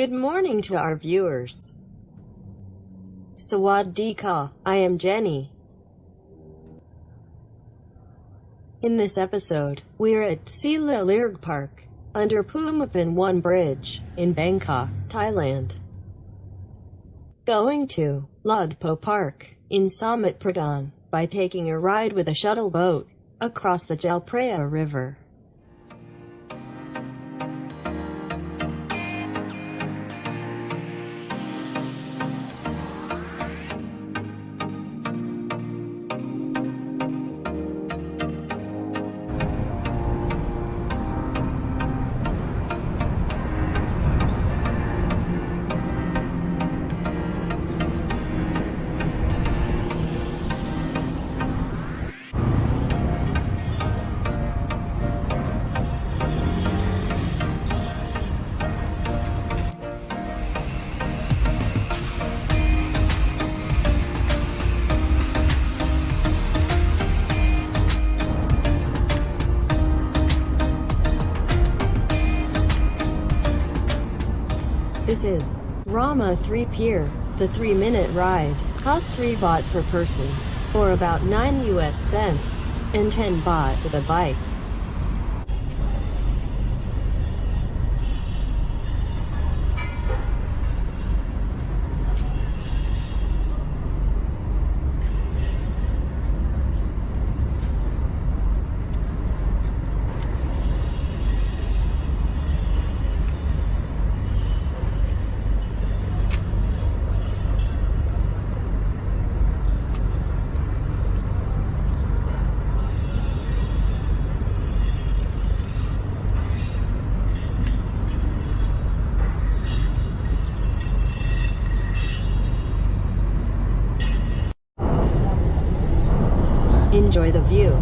Good morning to our viewers. Sawadika, I am Jenny. In this episode, we're at Sila Lirg Park, under Pumapan 1 Bridge, in Bangkok, Thailand. Going to Lodpo Park, in Samut Pradhan, by taking a ride with a shuttle boat, across the Jalpraya River. This is Rama 3 Pier. The 3 minute ride costs 3 baht per person, or about 9 US cents, and 10 baht with a bike. Enjoy the view.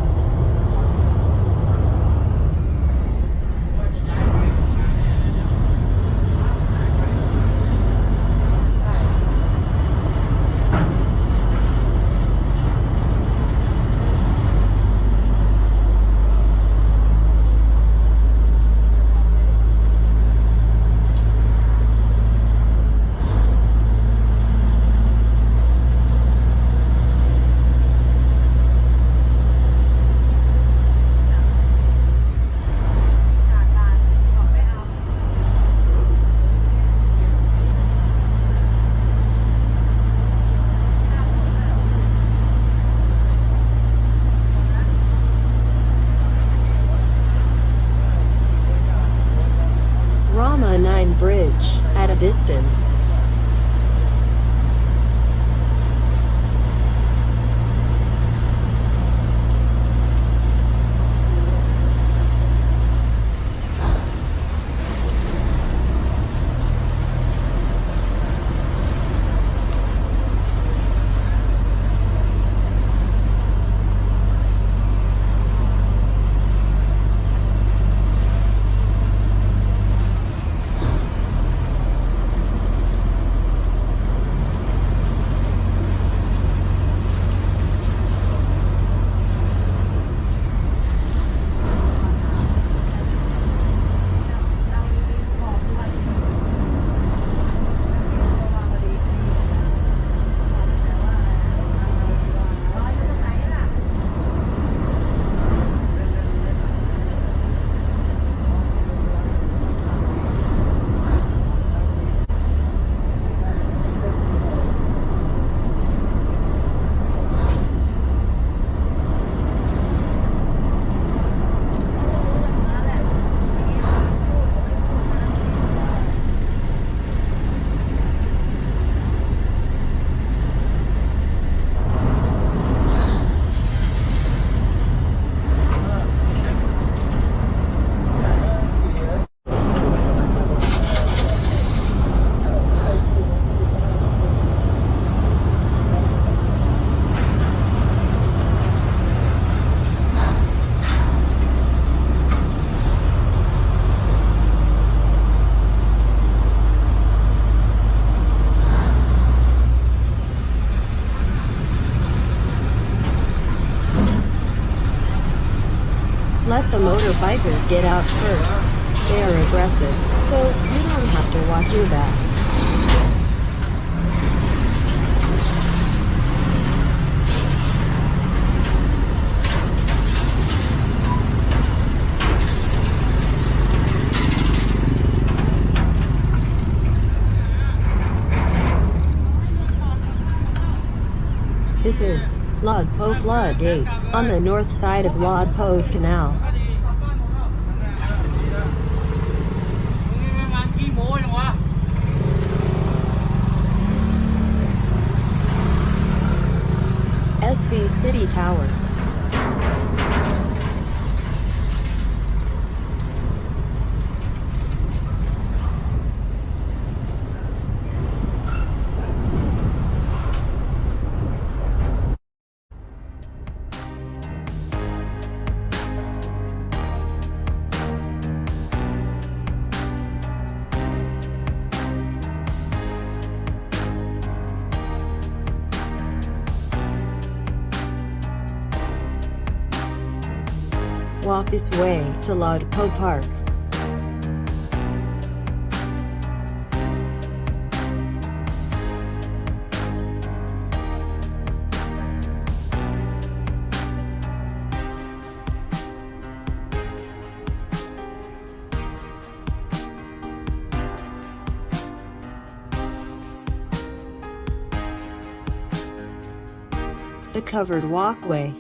Rama 9 Bridge, at a distance. Let the motorbikers get out first. They are aggressive, so you don't have to for your back. This is Lod Po Floodgate on the north side of Lod Po Canal. ขี้โม้ยังวะ SV City Tower. Walk this way to Lod Po Park. The covered walkway.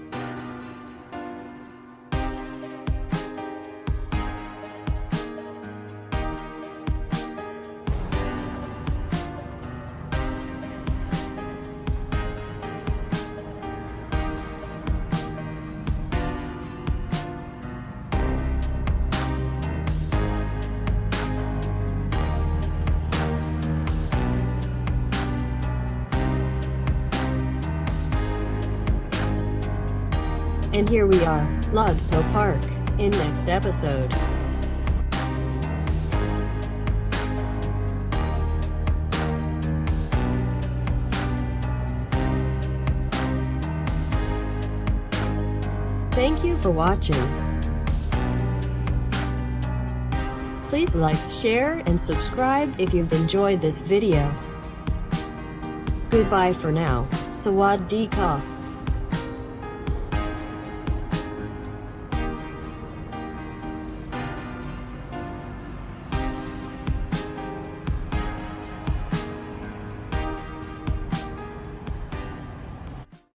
And here we are, Ludlow Park, in next episode. Thank you for watching. Please like, share, and subscribe if you've enjoyed this video. Goodbye for now. Sawadee ka.